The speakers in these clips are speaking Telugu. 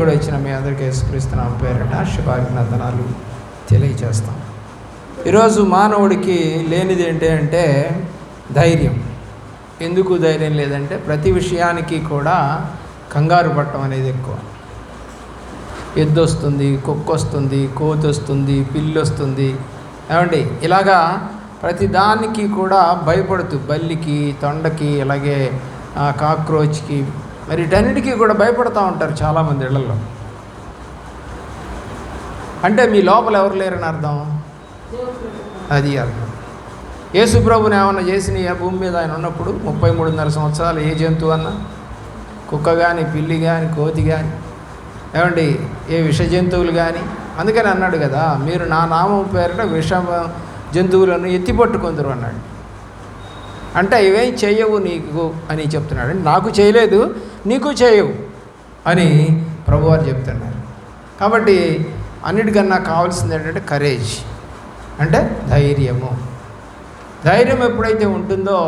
కూడా వచ్చిన మీ అందరికీ యేసుక్రీస్తున్నాం పేరట శుభాభినందనాలు తెలియజేస్తాం. ఈరోజు మానవుడికి లేనిది ఏంటి అంటే ధైర్యం. ఎందుకు ధైర్యం లేదంటే ప్రతి విషయానికి కూడా కంగారు పట్టడం అనేది ఎక్కువ. ఎద్దు వస్తుంది కుక్క వస్తుంది కోతి వస్తుంది పిల్లి వస్తుంది ఏమండి? ఇలాగా ప్రతి దానికి కూడా భయపడుతూ బల్లికి తొండకి అలాగే కాక్రోచ్కి మరి వీటన్నిటికీ కూడా భయపడుతూ ఉంటారు చాలామంది ఇళ్ళలో. అంటే మీ లోపల ఎవరు లేరని అర్థం? అది అర్థం. యేసు ప్రభుని ఏమన్నా చేసిన భూమి మీద ఆయన ఉన్నప్పుడు ముప్పై మూడున్నర సంవత్సరాలు ఏ జంతువు అన్నా? కుక్క కానీ పిల్లి కానీ కోతి కానీ ఏమండి ఏ విష జంతువులు కానీ అందుకని అన్నాడు కదా మీరు నా నామం పేరిట విష జంతువులను ఎత్తి పట్టుకుందరు అన్నాడు. అంటే ఇవేం చేయవు నీకు అని చెప్తున్నాడు. నాకు చేయలేదు నీకు చేయవు అని ప్రభువారు చెప్తున్నారు. కాబట్టి అన్నిటికన్నా కావాల్సింది ఏంటంటే కరేజ్ అంటే ధైర్యము. ధైర్యం ఎప్పుడైతే ఉంటుందో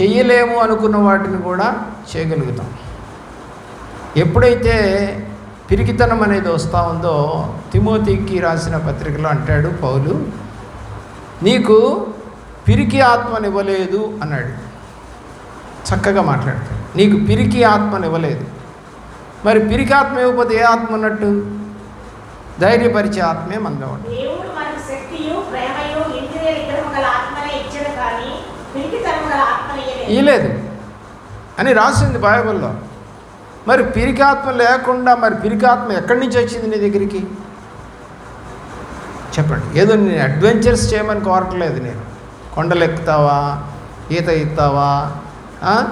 చెయ్యలేము అనుకున్న వాటిని కూడా చేయగలుగుతాం. ఎప్పుడైతే పిరికితనం అనేది వస్తూ ఉందో తిమోతికి రాసిన పత్రికలో అంటాడు పౌలు నీకు పిరికి ఆత్మనివ్వలేదు అన్నాడు. చక్కగా మాట్లాడతాడు. నీకు పిరికి ఆత్మనివ్వలేదు. మరి పిరికి ఆత్మ ఇవ్వకపోతే ఏ ఆత్మ ఉన్నట్టు? ధైర్యపరిచే ఆత్మే మనలో ఆత్మనే ఆత్మని ఇయ్యలేదు. అని రాసింది బైబిల్లో. మరి పిరికాత్మ లేకుండా మరి పిరికాత్మ ఎక్కడి నుంచి వచ్చింది నీ దగ్గరికి? చెప్పండి. ఏదో నేను అడ్వెంచర్స్ చేయమని కోరట్లేదు నేను. కొండలు ఎక్కుతావా? ఈత? ఆ,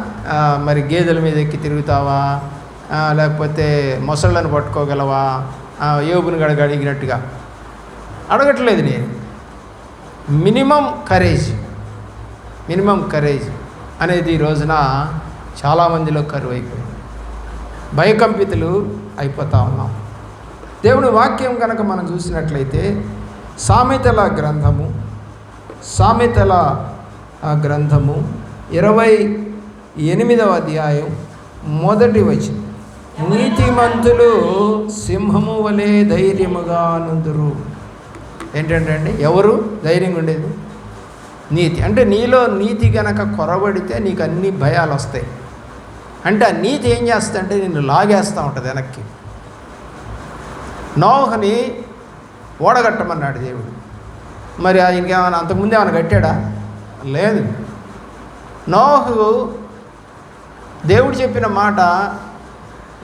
మరి గేదెల మీద ఎక్కి తిరుగుతావా? లేకపోతే మొసళ్ళను పట్టుకోగలవా? యోగుని గడగ అడిగినట్టుగా అడగట్లేదు నేను. Minimum courage. మినిమం కరేజ్ అనేది ఈ రోజున చాలామందిలో కరువు అయిపోయింది. భయకంపితులు అయిపోతా ఉన్నాం. దేవుని వాక్యం కనుక మనం చూసినట్లయితే సామెతల గ్రంథము సామెతల గ్రంథము ఇరవై ఎనిమిదవ అధ్యాయం మొదటి వచనం. నీతిమంతులు సింహము వలె ధైర్యముగా నుందురు. ఏంటంటే అండి? ఎవరు? ధైర్యంగా ఉండేది? నీతి. అంటే నీలో నీతి గనక కొరబడితే నీకు అన్ని భయాలు వస్తాయి. అంటే ఆ నీతి ఏం చేస్తుందంటే నిన్ను లాగేస్తూ ఉంటుంది వెనక్కి. నోహని ఓడగట్టమన్నాడు దేవుడు. మరి ఆయనకేమైనా అంతకుముందు ఏమైనా కట్టాడా? లేదు. నోహు దేవుడు చెప్పిన మాట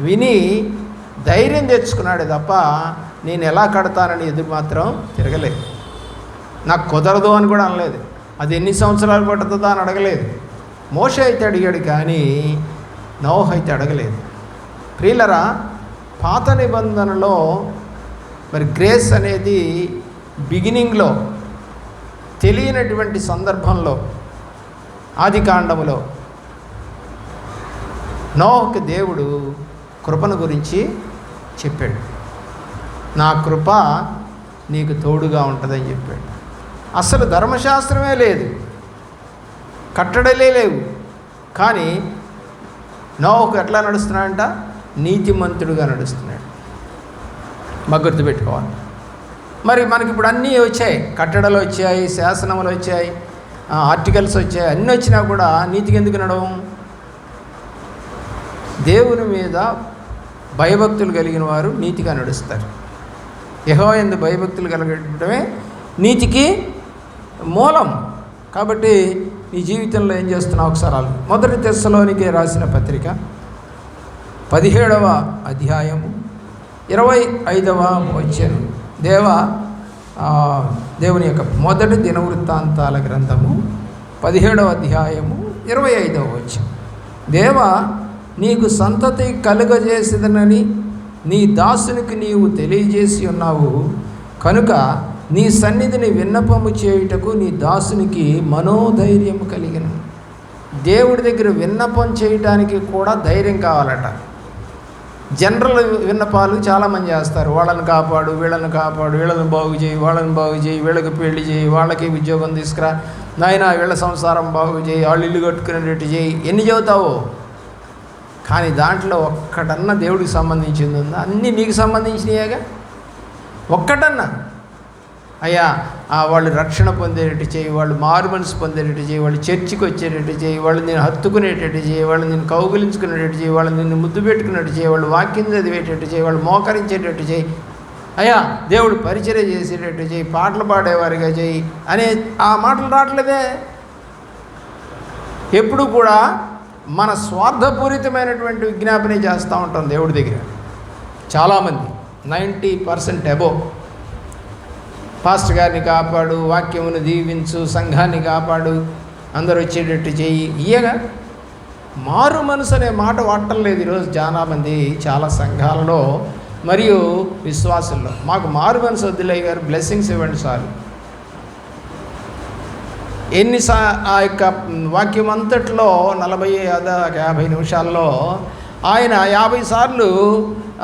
విని ధైర్యం తెచ్చుకున్నాడు తప్ప నేను ఎలా కడతానని ఎదురు మాత్రం తిరగలేదు. నాకు కుదరదు అని కూడా అనలేదు. అది ఎన్ని సంవత్సరాలు పడుతుందో అని అడగలేదు. మోష అయితే అడిగాడు కానీ నోహ అయితే అడగలేదు. ప్రియులరా పాత నిబంధనలో మరి గ్రేస్ అనేది బిగినింగ్లో తెలియనటువంటి సందర్భంలో ఆది కాండములో నోహకి దేవుడు కృపను గురించి చెప్పాడు. నా కృప నీకు తోడుగా ఉంటుందని చెప్పాడు. అసలు ధర్మశాస్త్రమే లేదు. కట్టడలే లేవు. కానీ నోహకు ఎట్లా నడుస్తున్నాడంట? నీతిమంతుడుగా నడుస్తున్నాడు. మా గుర్తుపెట్టుకోవాలి. మరి మనకి ఇప్పుడు అన్నీ వచ్చాయి. కట్టడలు వచ్చాయి శాసనములు వచ్చాయి ఆర్టికల్స్ వచ్చాయి అన్నీ వచ్చినా కూడా నీతికి ఎందుకు నడవం? దేవుని మీద భయభక్తులు కలిగిన వారు నీతిగా నడుస్తారు. యహో ఎందు భయభక్తులు కలగడమే నీతికి మూలం. కాబట్టి నీ జీవితంలో ఏం చేస్తున్నావు ఒకసారి మొదటి తెస్సలోనికే రాసిన పత్రిక పదిహేడవ అధ్యాయము ఇరవై ఐదవ వచ్చాను దేవ దేవుని యొక్క మొదటి దినవృత్తాంతాల గ్రంథము పదిహేడవ అధ్యాయము ఇరవై ఐదవ వచ్చాను దేవ నీకు సంతతి కలుగజేసిదనని నీ దాసునికి నీవు తెలియజేసి ఉన్నావు. కనుక నీ సన్నిధిని విన్నపము చేయుటకు నీ దాసునికి మనోధైర్యం కలిగిన. దేవుడి దగ్గర విన్నపం చేయటానికి కూడా ధైర్యం కావాలట. జనరల్ విన్నపాలు చాలామంది చేస్తారు. వాళ్ళని కాపాడు వీళ్ళని కాపాడు వీళ్ళని బాగు చేయి వాళ్ళని బాగు చేయి వీళ్ళకి పెళ్ళి చేయి వాళ్ళకి ఉద్యోగం తీసుకురా. నాయన వీళ్ళ సంసారం బాగు చేయి వాళ్ళు ఇల్లు కట్టుకునేటట్టు చేయి. ఎన్ని చెబుతావో కానీ దాంట్లో ఒక్కటన్నా దేవుడికి సంబంధించింది ఉందా? అన్నీ నీకు సంబంధించినయేగా? ఒక్కటన్నా. అయ్యా వాళ్ళు రక్షణ పొందేటట్టు చేయి వాళ్ళు మారు మనసు పొందేటట్టు చేయి వాళ్ళు చర్చికి వచ్చేటట్టు చేయి వాళ్ళు నేను హత్తుకునేటట్టు చేయి వాళ్ళు నేను కౌగులించుకునేటట్టు చేయి వాళ్ళు నిన్ను ముద్దు పెట్టుకునేట్టు చేయి వాళ్ళు వాక్యం చదివేటట్టు చేయి వాళ్ళు మోకరించేటట్టు చేయి. అయ్యా దేవుడు పరిచర్య చేసేటట్టు చేయి పాటలు పాడేవారిగా చేయి అనే ఆ మాటలు రావట్లేదే. ఎప్పుడు కూడా మన స్వార్థపూరితమైనటువంటి విజ్ఞాపన చేస్తూ ఉంటాం దేవుడి దగ్గర. చాలామంది నైంటీ పర్సెంట్ అబో. పాస్ట్ గారిని కాపాడు వాక్యమును దీవించు సంఘాన్ని కాపాడు అందరూ వచ్చేటట్టు చేయి ఇయ్యగా. మారు మనసు అనే మాట వాడటం లేదు ఈరోజు చాలామంది చాలా సంఘాలలో మరియు విశ్వాసుల్లో. మాకు మారు మనసు వద్దులే గారు బ్లెస్సింగ్స్ ఇవ్వండి సార్. ఎన్ని సా ఆ యొక్క వాక్యం అంతట్లో నలభై యాభై నిమిషాల్లో ఆయన యాభై సార్లు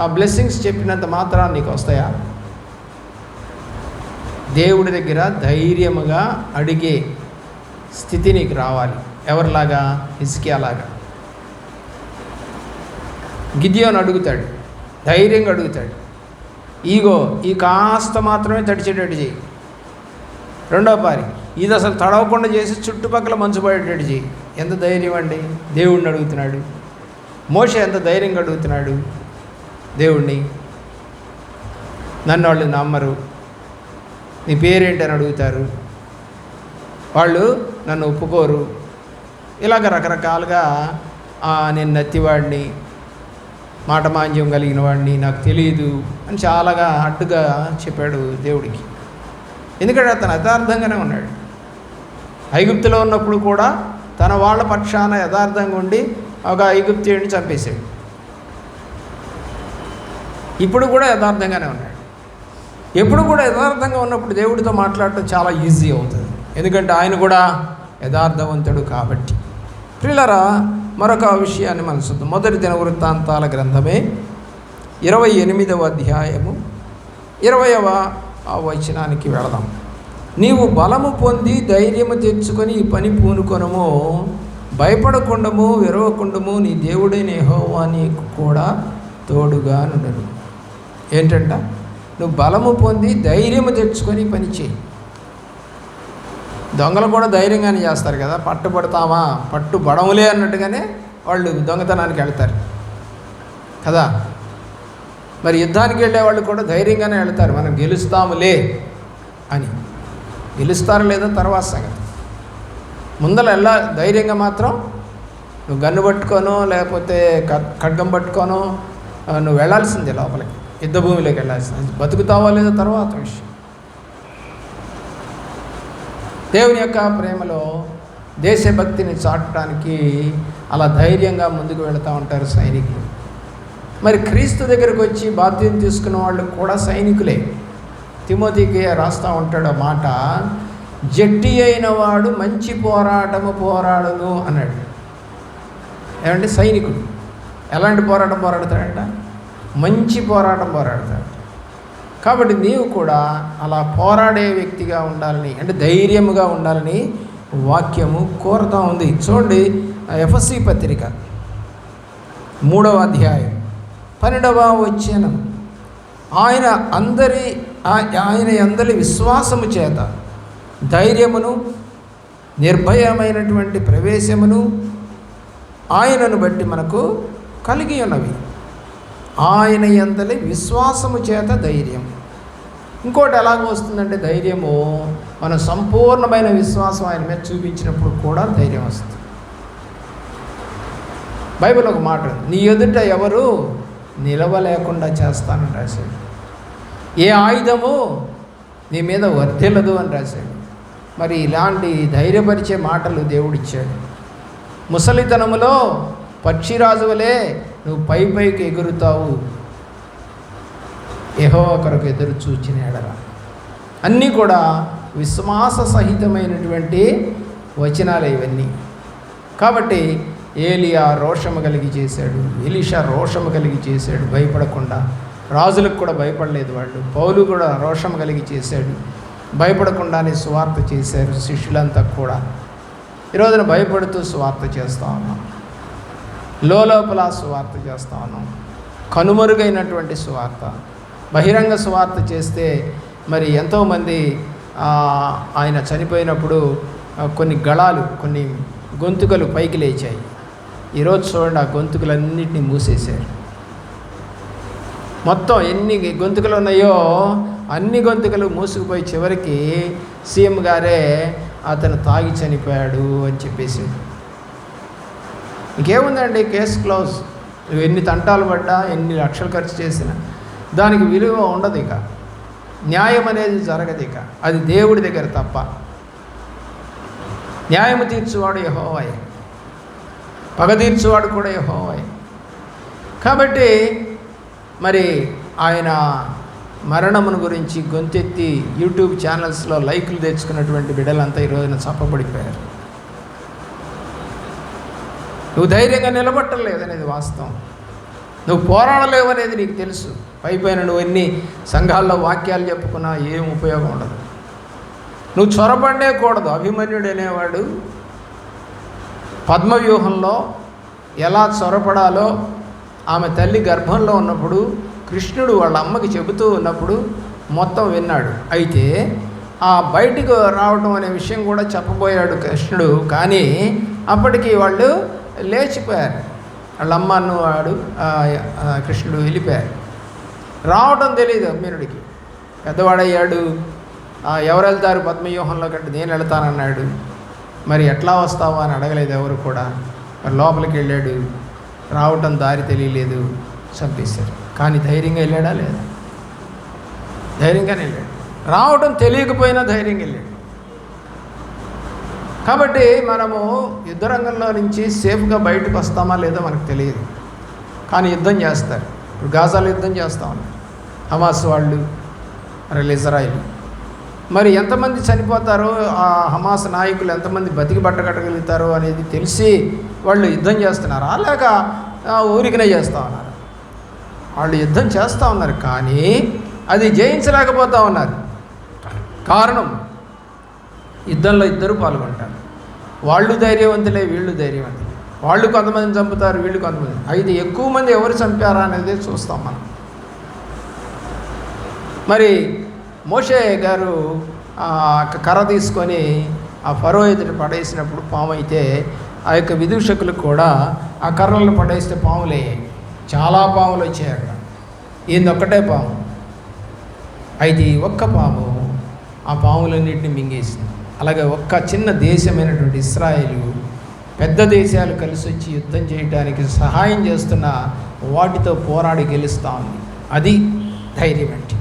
బ్లెస్సింగ్స్ చెప్పినంత మాత్రాన్ని నీకు వస్తాయా? దేవుడి దగ్గర ధైర్యముగా అడిగే స్థితి నీకు రావాలి. ఎవరిలాగా? హిస్కియాలాగా గిద్యోని అడుగుతాడు. ధైర్యంగా అడుగుతాడు. ఈగో ఈ కాస్త మాత్రమే తడిచేటట్టు చేయి. రెండో పారి. ఇది అసలు తడవకుండా చేసి చుట్టుపక్కల మంచు పడేటట్టు చేయి ఎంత ధైర్యం అండి? దేవుడిని అడుగుతున్నాడు. మోష ఎంత ధైర్యంగా అడుగుతున్నాడు? దేవుణ్ణి. నన్ను వాళ్ళు నమ్మరు. నీ పేరేంటని అడుగుతారు. వాళ్ళు నన్ను ఒప్పుకోరు. ఇలాగ రకరకాలుగా నేను నత్తివాడిని మాటమాంజ్యం కలిగిన వాడిని నాకు తెలియదు అని చాలాగా అడ్డుగా చెప్పాడు దేవుడికి. ఎందుకంటే అతను యథార్థంగానే ఉన్నాడు. ఐగుప్తులో ఉన్నప్పుడు కూడా తన వాళ్ళ పక్షాన యథార్థంగా ఉండి ఒక ఐగుప్తీయుడిని చంపేశాడు. ఇప్పుడు కూడా యథార్థంగానే ఉన్నాడు. ఎప్పుడు కూడా యథార్థంగా ఉన్నప్పుడు దేవుడితో మాట్లాడటం చాలా ఈజీ అవుతుంది. ఎందుకంటే ఆయన కూడా యథార్థవంతుడు కాబట్టి. ప్రిల్లరా మరొక విషయాన్ని మనసు మొదటి దిన వృత్తాంతాల గ్రంథమే ఇరవై ఎనిమిదవ అధ్యాయము. ఇరవయవ ఆ వచనానికి వెళదాం. నీవు బలము పొంది ధైర్యము తెచ్చుకొని ఈ పని పూనుకొనము భయపడకుండము విరవకుండము నీ దేవుడైన హోవా నీకు కూడా తోడుగా నుండను. ఏంటంట? నువ్వు బలము పొంది ధైర్యము తెచ్చుకొని పని చేయి. దొంగలు కూడా ధైర్యంగానే చేస్తారు కదా పట్టుబడతామా పట్టుబడములే అన్నట్టుగానే వాళ్ళు దొంగతనానికి వెళ్తారు. కదా? మరి యుద్ధానికి వెళ్ళే వాళ్ళు కూడా ధైర్యంగానే వెళ్తారు మనం గెలుస్తాములే అని. గెలుస్తారో లేదో తర్వాత సంగతి. ముందర ఎలా ధైర్యంగా మాత్రం నువ్వు గన్ను పట్టుకోనో లేకపోతే ఖడ్గం పట్టుకోనో నువ్వు వెళ్ళాల్సిందే లోపలికి. యుద్ధ భూమిలోకి వెళ్ళాల్సింది. బతుకుతావో లేదో తర్వాత విషయం. దేవుని యొక్క ప్రేమలో దేశభక్తిని చాటడానికి అలా ధైర్యంగా ముందుకు వెళుతూ ఉంటారు సైనికులు. మరి క్రీస్తు దగ్గరకు వచ్చి బాధ్యత తీసుకున్న వాళ్ళు కూడా సైనికులే. తిమోతికి రాస్తూ ఉంటాడు మాట జట్టి అయిన వాడు మంచి పోరాటము పోరాడును అన్నాడు. ఏమంటే సైనికుడు. ఎలాంటి పోరాటం పోరాడతాడంట? మంచి పోరాటం పోరాడతాడు. కాబట్టి నీవు కూడా అలా పోరాడే వ్యక్తిగా ఉండాలని అంటే ధైర్యముగా ఉండాలని వాక్యము కోరుతూ ఉంది. చూడండి ఎఫ్ఎస్సి పత్రిక మూడవ అధ్యాయం పన్నెండవ వచ్చిన ఆయన అందరి ఆయన అందరి విశ్వాసము చేత ధైర్యమును నిర్భయమైనటువంటి ప్రవేశమును ఆయనను బట్టి మనకు కలిగి ఉన్నవి. ఆయన ఎందలి విశ్వాసము చేత ధైర్యం. ఇంకోటి ఎలాగ వస్తుందంటే ధైర్యము మన సంపూర్ణమైన విశ్వాసం ఆయన మీద చూపించినప్పుడు కూడా ధైర్యం వస్తుంది. బైబిల్ ఒక మాట నీ ఎదుట ఎవరు నిలవలేకుండా చేస్తానని రాశాడు. ఏ ఆయుధము నీ మీద వర్ధిల్లదు అని రాశాడు. మరి ఇలాంటి ధైర్యపరిచే మాటలు దేవుడిచ్చాడు. ముసలితనములో పక్షిరాజువలే నువ్వు పై పైకి ఎగురుతావు. ఏహో ఒకరికి ఎదురు చూచిన ఎడరా అన్నీ కూడా విశ్వాస సహితమైనటువంటి వచనాలు ఇవన్నీ. కాబట్టి ఏలియా రోషము కలిగి చేశాడు ఎలీషా రోషము కలిగి చేశాడు భయపడకుండా రాజులకు కూడా భయపడలేదు వాళ్ళు. పౌలు కూడా రోషం కలిగి చేశాడు. భయపడకుండానే సువార్త చేశారు శిష్యులంతా కూడా. ఈ రోజున భయపడుతూ సువార్త చేస్తూ ఉన్నాం. లోపల సువార్త చేస్తా ఉన్నాం. కనుమరుగైనటువంటి సువార్త. బహిరంగ సువార్త చేస్తే మరి ఎంతోమంది ఆయన చనిపోయినప్పుడు కొన్ని గళాలు కొన్ని గొంతుకలు పైకి లేచాయి. ఈరోజు చూడండి ఆ గొంతుకలన్నింటినీ మూసేశారు. మొత్తం ఎన్ని గొంతుకలు ఉన్నాయో అన్ని గొంతుకలు మూసుకుపోయి చివరికి సీఎం గారే అతను తాగి చనిపోయాడు అని చెప్పేసి. ఇంకేముందండి కేసు క్లోజ్. నువ్వు ఎన్ని తంటాలు పడ్డా ఎన్ని లక్షలు ఖర్చు చేసినా. దానికి విలువ ఉండదు ఇక. న్యాయం అనేది జరగదు ఇక. అది దేవుడి దగ్గర తప్ప. న్యాయం తీర్చువాడు యహోవాయ్. పగ తీర్చువాడు కూడా యహోవాయ్. కాబట్టి మరి ఆయన మరణమును గురించి గొంతెత్తి యూట్యూబ్ ఛానల్స్లో లైక్లు తెచ్చుకున్నటువంటి బిడ్డలంతా ఈ చప్పబడిపోయారు నువ్వు ధైర్యంగా నిలబట్టలేదు అనేది వాస్తవం. నువ్వు పోరాడలేవు అనేది నీకు తెలుసు. పైపైన నువ్వు ఎన్ని సంఘాల్లో వాక్యాలు చెప్పుకున్నా ఏం ఉపయోగం ఉండదు. నువ్వు చొరబడే కూడదు అభిమన్యుడు అనేవాడు పద్మవ్యూహంలో ఎలా చొరపడాలో ఆమె తల్లి గర్భంలో ఉన్నప్పుడు కృష్ణుడు వాళ్ళ అమ్మకి చెబుతూ ఉన్నప్పుడు మొత్తం విన్నాడు. అయితే ఆ బయటికి రావడం అనే విషయం కూడా చెప్పబోయాడు కృష్ణుడు. కానీ అప్పటికి వాళ్ళు లేచిపోయారు. వాళ్ళ అమ్మను వాడు కృష్ణుడు వెళ్ళిపోయారు. రావడం తెలియదు అమ్మీనుడికి పెద్దవాడయ్యాడు. ఎవరు వెళ్తారు పద్మవ్యూహంలో కంటే నేను వెళ్తానన్నాడు. మరి ఎట్లా వస్తావా అని అడగలేదు ఎవరు కూడా. మరి లోపలికి వెళ్ళాడు. రావటం దారి తెలియలేదు చంపేశారు. కానీ ధైర్యంగా వెళ్ళాడా లేదా? ధైర్యంగానే వెళ్ళాడు. రావటం తెలియకపోయినా ధైర్యంగా వెళ్ళాడు. కాబట్టి మనము యుద్ధరంగంలో నుంచి సేఫ్గా బయటకు వస్తామా లేదో మనకు తెలియదు. కానీ యుద్ధం చేస్తారు. ఇప్పుడు గాజాలు యుద్ధం చేస్తా ఉన్నారు. హమాస్ వాళ్ళు మరి ఇజ్రాయిల్ మరి ఎంతమంది చనిపోతారో ఆ హమాస్ నాయకులు ఎంతమంది బతికి బట్టగట్టగలుగుతారో అనేది తెలిసి వాళ్ళు యుద్ధం చేస్తున్నారు? లేక ఆ, ఊరికనే చేస్తూ ఉన్నారు? వాళ్ళు యుద్ధం చేస్తూ ఉన్నారు కానీ అది జయించలేకపోతూ ఉన్నారు. కారణం యుద్ధంలో ఇద్దరు పాల్గొంటారు. వాళ్ళు ధైర్యవంతులే వీళ్ళు ధైర్యవంతులే. వాళ్ళు కొంతమంది చంపుతారు వీళ్ళు కొంతమంది. అయితే ఎక్కువ మంది ఎవరు చంపారా అనేది చూస్తాం మనం. మరి మోషే గారు ఆ కర్ర తీసుకొని ఆ ఫరో ఎదుట పడేసినప్పుడు పాము అయితే ఆ యొక్క విదూషకులు కూడా ఆ కర్రలను పడేస్తే పాములే చాలా పాములు వచ్చాయి అక్కడ ఈయన ఒక్కటే పాము అయితే ఈ ఒక్క పాము ఆ పాములన్నింటినీ మింగేసింది. అలాగే ఒక్క చిన్న దేశమైనటువంటి ఇస్రాయేలు పెద్ద దేశాలు కలిసి వచ్చి యుద్ధం చేయడానికి సహాయం చేస్తున్న వాటితో పోరాడి గెలుస్తూ ఉంది. అది ధైర్యం అంటే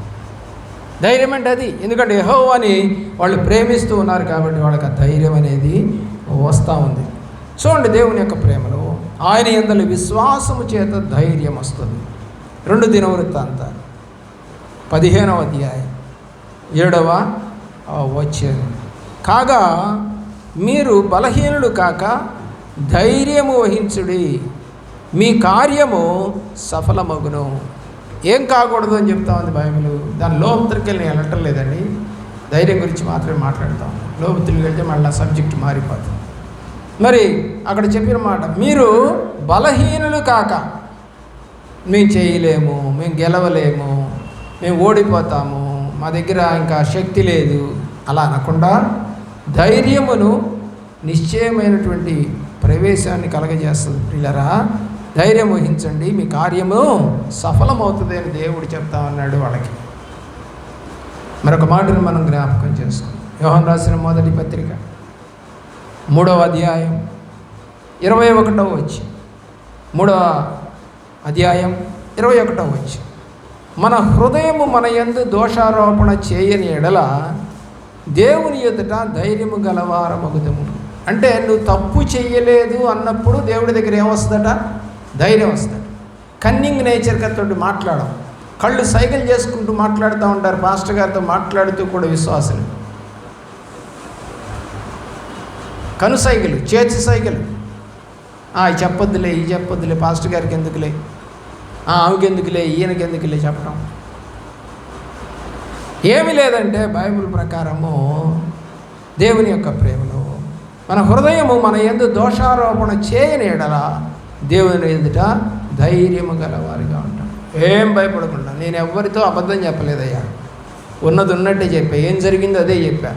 ధైర్యం అంటే అది. ఎందుకంటే యహో అని వాళ్ళు ప్రేమిస్తూ ఉన్నారు కాబట్టి వాళ్ళకి ఆ ధైర్యం అనేది వస్తూ ఉంది. చూడండి దేవుని యొక్క ప్రేమలో ఆయన ఎందలి విశ్వాసము చేత ధైర్యం వస్తుంది. రెండు దినవృత్తాంత. పదిహేనవ అధ్యాయం. ఏడవ వచ్చేది కాగా మీరు బలహీనుడు కాక ధైర్యము వహించుడి. మీ కార్యము సఫలమగును. ఏం కాకూడదు అని చెప్తా ఉంది బైబిల్. దాని లోపలికి నేను వెళ్ళటం లేదండి ధైర్యం గురించి మాత్రమే మాట్లాడతాం లోపలికి వెళ్తే మళ్ళీ సబ్జెక్ట్ మారిపోతుంది. మరి అక్కడ చెప్పిన మాట మీరు బలహీనులు కాక మేము చేయలేము మేము గెలవలేము మేము ఓడిపోతాము మా దగ్గర ఇంకా శక్తి లేదు అలా అనకుండా ధైర్యమును నిశ్చయమైనటువంటి ప్రవేశాన్ని కలగజేస్తుంది. పిల్లరా ధైర్యం వహించండి మీ కార్యము సఫలమవుతుంది అని దేవుడు చెప్తా ఉన్నాడు వాళ్ళకి. మరొక మాటను మనం జ్ఞాపకం చేసుకుందాం యోహన్ రాసిన మొదటి పత్రిక మూడవ అధ్యాయం ఇరవై ఒకటవ వచ్చి మూడవ అధ్యాయం ఇరవై ఒకటవ వచ్చి మన హృదయము మన యందు దోషారోపణ చేయని ఎడల దేవుని ఎదుట ధైర్యము గలవారమగుదము. అంటే నువ్వు తప్పు చేయలేదు అన్నప్పుడు దేవుడి దగ్గర ఏమొస్తుందట ధైర్యం వస్తుంది. కన్నింగ్ నేచర్ తోటి మాట్లాడడం. కళ్ళు సైకిల్ చేసుకుంటూ మాట్లాడుతూ ఉంటారు. పాస్టర్ గారితో మాట్లాడుతూ కూడా విశ్వాసులు. కను సైకిల్ చేతి సైకిల్ ఆ, చెప్పొద్దులే ఈ చెప్పొద్దులే పాస్టర్ గారికి ఎందుకులే? ఆ, ఆమెకి ఎందుకులే ఈయనకి ఎందుకులే చెప్పడం ఏమి లేదంటే బైబిల్ ప్రకారము దేవుని యొక్క ప్రేమలో మన హృదయము మన ఎందు దోషారోపణ చేయని ఎడలా దేవుని ఎదుట ధైర్యము గలవారిగా ఉంటాం. ఏం భయపడకుండా నేను ఎవరితో అబద్ధం చెప్పలేదయ్యా. ఉన్నది ఉన్నట్టే చెప్పా. ఏం జరిగిందో అదే చెప్పా.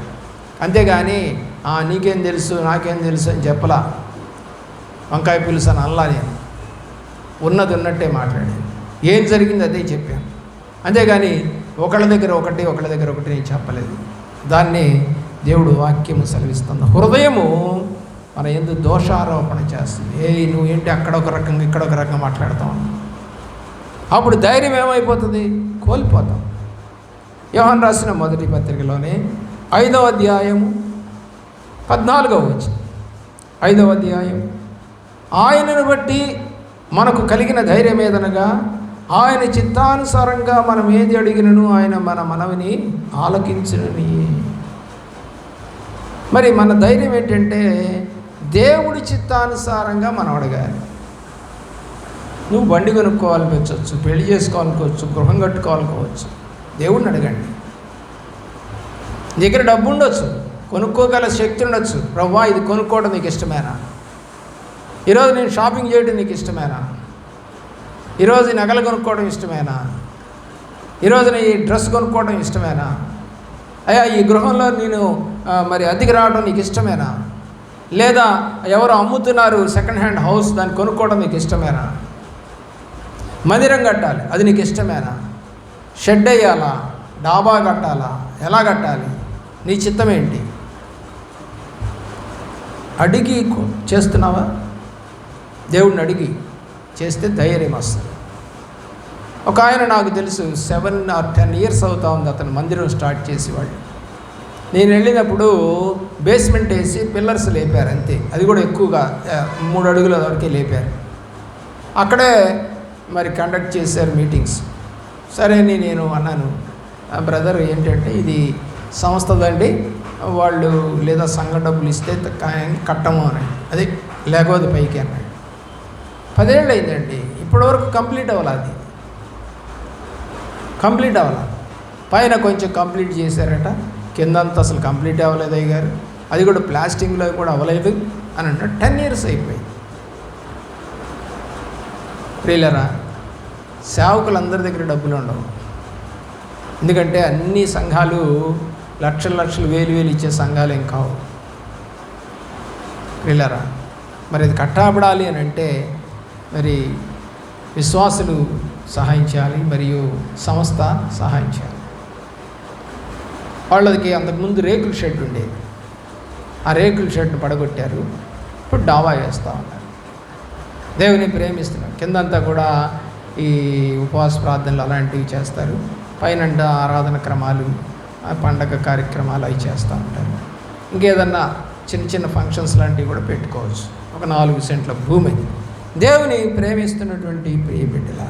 అంతేగాని నీకేం తెలుసు నాకేం తెలుసు అని చెప్పలా. వంకాయ పులుసు అని అల్లా నేను. ఉన్నది ఉన్నట్టే మాట్లాడాను. ఏం జరిగిందో అదే చెప్పాను అంతేగాని ఒకళ్ళ దగ్గర ఒకటి ఒకళ్ళ దగ్గర ఒకటి నేను చెప్పలేదు. దాన్ని దేవుడు వాక్యము సెలవిస్తుంది. హృదయము మన ఎందు దోషారోపణ చేస్తుంది. ఏ నువ్వు ఏంటి అక్కడ ఒక రకంగా ఇక్కడ ఒక రకంగా మాట్లాడుతావు అప్పుడు ధైర్యం ఏమైపోతుంది? కోల్పోతాం. యోహన్ రాసిన మొదటి పత్రికలోనే ఐదవ అధ్యాయము పద్నాలుగవ వచ్చి ఐదవ అధ్యాయం. ఆయనను బట్టి మనకు కలిగిన ధైర్యం ఏదనగా ఆయన చిత్తానుసారంగా మనం ఏది అడిగినను ఆయన మన మనవిని ఆలకించునని మరి మన ధైర్యం ఏంటంటే దేవుడి చిత్తానుసారంగా మనం అడగాలి. నువ్వు బండి కొనుక్కోవాలనుకోవచ్చు పెళ్ళి చేసుకోవాలనుకోవచ్చు గృహం కట్టుకోవాలనుకోవచ్చు దేవుడిని అడగండి. నీ దగ్గర డబ్బు ఉండొచ్చు కొనుక్కోగల శక్తి ఉండొచ్చు. ప్రవ్వా ఇది కొనుక్కోవడం నీకు ఇష్టమేనా? ఈరోజు నేను షాపింగ్ చేయడం నీకు ఇష్టమేనా? ఈరోజు నగలు కొనుక్కోవడం ఇష్టమేనా? ఈరోజు నీ డ్రెస్ కొనుక్కోవడం ఇష్టమేనా? అయ్యా ఈ గృహంలో నేను మరి అద్దెకి రావడం నీకు ఇష్టమేనా? లేదా ఎవరు అమ్ముతున్నారు సెకండ్ హ్యాండ్ హౌస్ దాన్ని కొనుక్కోవడం నీకు ఇష్టమేనా? మందిరం కట్టాలి అది నీకు ఇష్టమేనా? షెడ్ వేయాలా? డాబా కట్టాలా? ఎలా కట్టాలి? నీ చిత్తం ఏంటి? అడిగి చేస్తున్నావా? దేవుడిని అడిగి చేస్తే ధైర్యం వస్తుంది. ఒక ఆయన నాకు తెలుసు సెవెన్ ఆర్ టెన్ ఇయర్స్ అవుతా ఉంది అతను మందిరం స్టార్ట్ చేసేవాళ్ళు నేను వెళ్ళినప్పుడు బేస్మెంట్ వేసి పిల్లర్స్ లేపారు అంతే. అది కూడా ఎక్కువగా మూడు అడుగుల వరకే లేపారు. అక్కడే మరి కండక్ట్ చేశారు మీటింగ్స్ సరే అని నేను అన్నాను బ్రదర్ ఏంటంటే ఇది సంస్థదండి వాళ్ళు లేదా సంఘ డబ్బులు ఇస్తే కట్టము అని అదే లేకపోతే పైకి అన్నాడు. పదేళ్ళు అయిందండి. ఇప్పటివరకు కంప్లీట్ అవ్వాలి అది. కంప్లీట్ అవ్వాలి. పైన కొంచెం కంప్లీట్ చేశారట. కిందంతా అసలు కంప్లీట్ అవ్వలేదు అయ్యగారు. అది కూడా ప్లాస్టింగ్లో కూడా అవ్వలేదు అని అంటే టెన్ ఇయర్స్ అయిపోయింది. ప్రియులరా సేవకులందరి దగ్గర డబ్బులు ఉండవు. ఎందుకంటే అన్ని సంఘాలు లక్షల లక్షలు వేలు వేలు ఇచ్చే సంఘాలు ఏం కావు. ప్రియులరా మరి అది కట్టాబడాలి అని అంటే మరి విశ్వాసులు సహాయం చేయాలి మరియు సంస్థ సహాయం చేయాలి. వాళ్ళకి అంతకుముందు రేకుల షెడ్ ఉండేది. ఆ రేకుల షెడ్ను పడగొట్టారు. ఇప్పుడు డావా వేస్తూ ఉన్నారు. దేవుని ప్రేమిస్తున్నారు కిందంతా కూడా ఈ ఉపవాస ప్రార్థనలు అలాంటివి చేస్తారు. పైనంట ఆరాధన క్రమాలు పండగ కార్యక్రమాలు అవి చేస్తూ ఉంటారు. ఇంకేదన్నా చిన్న చిన్న ఫంక్షన్స్ లాంటివి కూడా పెట్టుకోవచ్చు. ఒక నాలుగు సెంట్ల భూమి. దేవుని ప్రేమిస్తున్నటువంటి ప్రియ బిడ్డల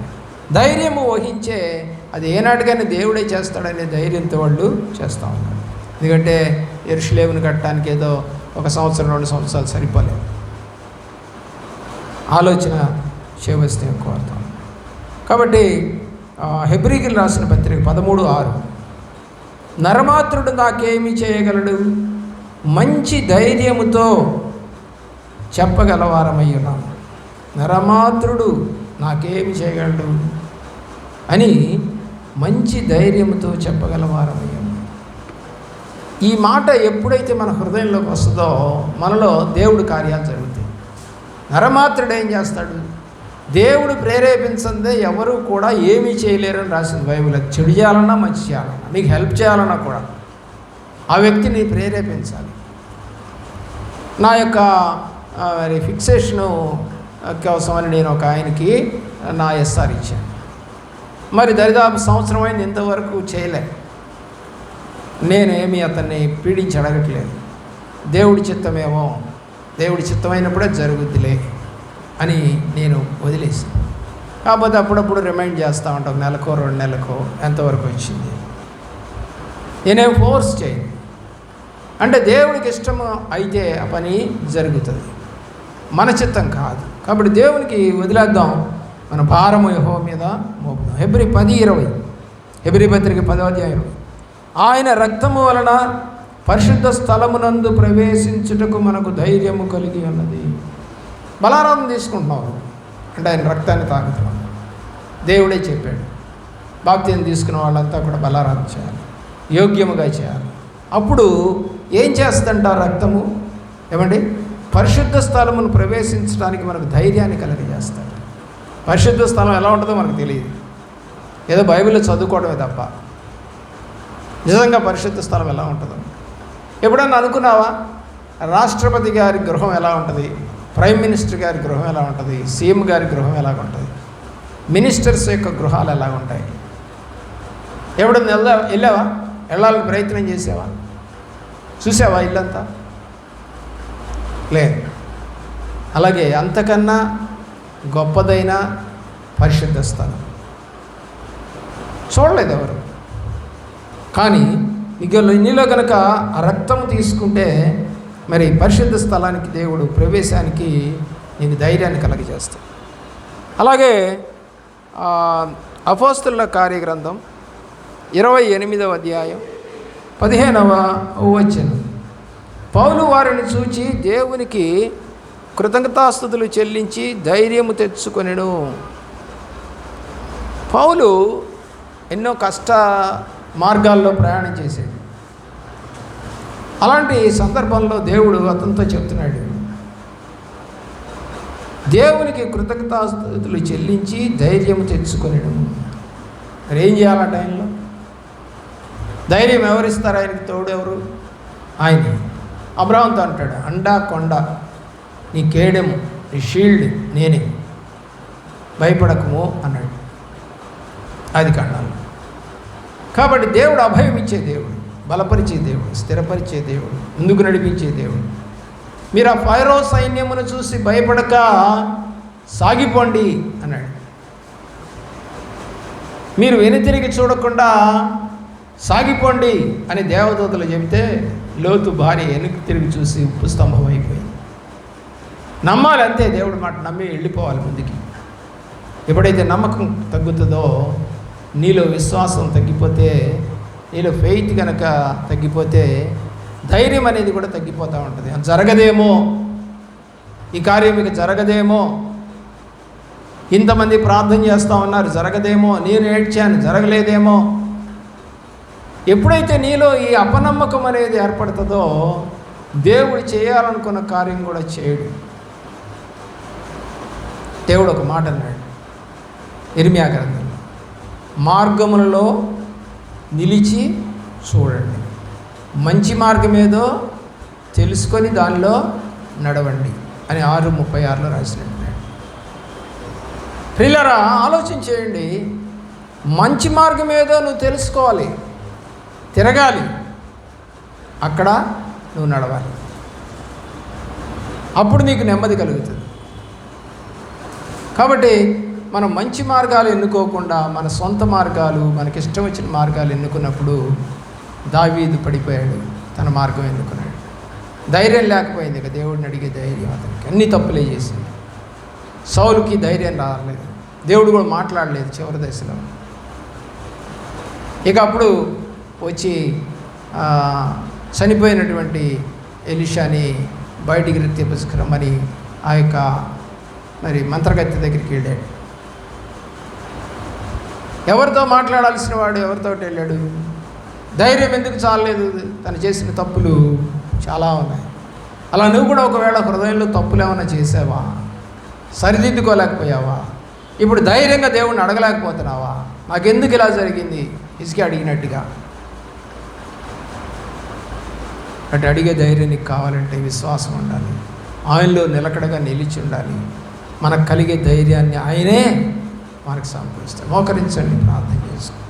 ధైర్యము వహించే అది ఏనాటికైనా దేవుడే చేస్తాడనే ధైర్యంతో వాళ్ళు చేస్తూ ఉన్నారు. ఎందుకంటే ఎరుషులేవుని కట్టడానికి ఏదో ఒక సంవత్సరం రెండు సంవత్సరాలు సరిపోలేదు. ఆలోచన చేయవలసిన కోరుతాం కాబట్టి ఆ, హెబ్రీకిల్ రాసిన పత్రిక పదమూడు ఆరు. నరమాత్రుడు నాకేమి చేయగలడు? మంచి ధైర్యముతో చెప్పగలవారమై ఉన్నాం నరమాత్రుడు నాకేమి చేయగలడు? అని మంచి ధైర్యంతో చెప్పగలవారమై ఈ మాట ఎప్పుడైతే మన హృదయంలోకి వస్తుందో మనలో దేవుడు కార్యాలు జరుగుతాయి. నరమాత్రుడు ఏం చేస్తాడు? దేవుడు ప్రేరేపించందే ఎవరు కూడా ఏమీ చేయలేరని రాసింది బైబిల్ చెడు చేయాలన్నా మంచి చేయాలన్నా. నీకు హెల్ప్ చేయాలన్నా కూడా ఆ వ్యక్తిని ప్రేరేపించాలి. నా యొక్క మరి ఫిక్సేషను కోసమని నేను ఒక ఆయనకి నా ఎస్ఆర్ ఇచ్చాను. మరి దరిదాపు సంవత్సరం అయింది ఇంతవరకు చేయలే. నేనేమి అతన్ని పీడించి అడగట్లేదు. దేవుడి చిత్తమేమో దేవుడి చిత్తమైనప్పుడే జరుగుద్దిలే అని నేను వదిలేసి కాకపోతే అప్పుడప్పుడు రిమైండ్ చేస్తూ ఉంటాం నెలకో రెండు నెలకో ఎంతవరకు వచ్చింది. నేనేం ఫోర్స్ చేయను. అంటే దేవుడికి ఇష్టము అయితే ఆ పని జరుగుతుంది. మన చిత్తం కాదు. కాబట్టి దేవునికి వదిలేద్దాం. మన భారము యహో మీద మోపుదాం. హెబ్రి పది ఇరవై. ఎబ్రి పత్రిక పదో అధ్యాయం. ఆయన రక్తము వలన పరిశుద్ధ స్థలమునందు ప్రవేశించుటకు మనకు ధైర్యము కలిగి ఉన్నది. బలారాధన తీసుకుంటున్నాం అంటే ఆయన రక్తాన్ని తాగుతున్నాం దేవుడే చెప్పాడు. బాప్తిని తీసుకున్న వాళ్ళంతా కూడా బలారాధన చేయాలి. యోగ్యముగా చేయాలి. అప్పుడు ఏం చేస్తుంట ఆ రక్తము? ఏమండి? పరిశుద్ధ స్థలమును ప్రవేశించడానికి మనకు ధైర్యాన్ని కలగజేస్తాడు. పరిశుద్ధ స్థలం ఎలా ఉంటుందో మనకు తెలియదు. ఏదో బైబిల్లో చదువుకోవడమే తప్ప. నిజంగా పరిశుద్ధ స్థలం ఎలా ఉంటుందో. ఎప్పుడన్నా అనుకున్నావా? రాష్ట్రపతి గారి గృహం ఎలా ఉంటుంది? ప్రైమ్ మినిస్టర్ గారి గృహం ఎలా ఉంటుంది? సీఎం గారి గృహం ఎలా ఉంటుంది? మినిస్టర్స్ యొక్క గృహాలు ఎలా ఉంటాయి? ఎప్పుడన్నా వెళ్దా వెళ్ళావా? వెళ్ళాలని ప్రయత్నం చేసావా? చూసావా ఇల్లంతా? లేదు. అలాగే అంతకన్నా గొప్పదైన పరిశుద్ధ స్థలం. చూడలేదు ఎవరు. కానీ నీకు నీలో కనుక ఆ రక్తం తీసుకుంటే మరి పరిశుద్ధ స్థలానికి దేవుడు ప్రవేశానికి నీకు ధైర్యాన్ని కలగజేస్తాడు. అలాగే అపోస్తుల కార్యగ్రంథం ఇరవై ఎనిమిదవ అధ్యాయం పదిహేనవ వచ్చింది పౌలు వారిని చూచి దేవునికి కృతజ్ఞతాస్థుతులు చెల్లించి ధైర్యము తెచ్చుకొనెను. పౌలు ఎన్నో కష్ట మార్గాల్లో ప్రయాణం చేసేది. అలాంటి సందర్భంలో దేవుడు అతనితో చెప్తున్నాడు. దేవునికి కృతజ్ఞతాస్థుతులు చెల్లించి ధైర్యం తెచ్చుకొనిడు మరి ఏం చేయాలి ఆ టైంలో? ధైర్యం ఎవరిస్తారు? ఆయనకి తోడెవరు? ఆయన. అబ్రాహంతో అంటాడు అండా కొండ నీ కేడెము నీ షీల్డ్ నేనే భయపడకము అన్నాడు. అది కాండాలు కాబట్టి దేవుడు అభయం ఇచ్చే దేవుడు బలపరిచే దేవుడు స్థిరపరిచే దేవుడు ముందుకు నడిపించే దేవుడు. మీరు ఆ ఫైరో సైన్యమును చూసి భయపడక సాగిపోండి అన్నాడు. మీరు వెనుతిరిగి చూడకుండా సాగిపోండి అని దేవదూతలు చెబితే లోతు భార్య వెనక్కి తిరిగి చూసి ఉప్పు స్తంభం అయిపోయింది నమ్మాలి అంతే దేవుడి మాట నమ్మి వెళ్ళిపోవాలి ముందుకి. ఎప్పుడైతే నమ్మకం తగ్గుతుందో నీలో విశ్వాసం తగ్గిపోతే నీలో ఫెయిత్ కనుక తగ్గిపోతే ధైర్యం అనేది కూడా తగ్గిపోతూ ఉంటుంది. జరగదేమో? ఈ కార్యం ఇక జరగదేమో? ఇంతమంది ప్రార్థన చేస్తూ ఉన్నారు జరగదేమో? నేను ఏడ్చాను జరగలేదేమో? ఎప్పుడైతే నీలో ఈ అపనమ్మకం అనేది ఏర్పడుతుందో దేవుడు చేయాలనుకున్న కార్యం కూడా చేయడు. దేవుడు ఒక మాట అన్నాడు. ఇర్మియా గ్రంథంలో మార్గములలో నిలిచి చూడండి. మంచి మార్గం ఏదో తెలుసుకొని దానిలో నడవండి అని ఆరు ముప్పై ఆరులో రాసినట్టు ప్రిల్లరా ఆలోచన చేయండి. మంచి మార్గం ఏదో నువ్వు తెలుసుకోవాలి. తిరగాలి. అక్కడ నువ్వు నడవాలి. అప్పుడు నీకు నెమ్మది కలుగుతుంది. కాబట్టి మనం మంచి మార్గాలు ఎన్నుకోకుండా మన సొంత మార్గాలు మనకి ఇష్టం వచ్చిన మార్గాలు ఎన్నుకున్నప్పుడు దావీదు పడిపోయాడు. తన మార్గం ఎన్నుకున్నాడు. ధైర్యం లేకపోయింది ఇక దేవుడిని అడిగే ధైర్యం అతనికి. అన్ని తప్పులే చేసింది. సౌలుకి ధైర్యం రాలేదు. దేవుడు కూడా మాట్లాడలేదు చివరి దశలో. ఇక అప్పుడు వచ్చి చనిపోయినటువంటి ఎలిషాని బయటికి తీసుకురమ్మని ఆ యొక్క మరి మంత్రగత్తి దగ్గరికి వెళ్ళాడు. ఎవరితో మాట్లాడాల్సిన వాడు ఎవరితో వెళ్ళాడు? ధైర్యం ఎందుకు చాలలేదు? తను చేసిన తప్పులు చాలా ఉన్నాయి. అలా నువ్వు కూడా ఒకవేళ హృదయంలో తప్పులు ఏమైనా చేసావా? సరిదిద్దుకోలేకపోయావా? ఇప్పుడు ధైర్యంగా దేవుణ్ణి అడగలేకపోతున్నావా? నాకెందుకు ఇలా జరిగింది? ఇసుక అడిగినట్టుగా. అటు అడిగే ధైర్యం నీకు కావాలంటే విశ్వాసం ఉండాలి. ఆయనలో నిలకడగా నిలిచి ఉండాలి. మనకు కలిగే ధైర్యాన్ని ఆయనే మనకు సమకూరుస్తాడు. మోకరించండి ప్రార్థన చేసుకోండి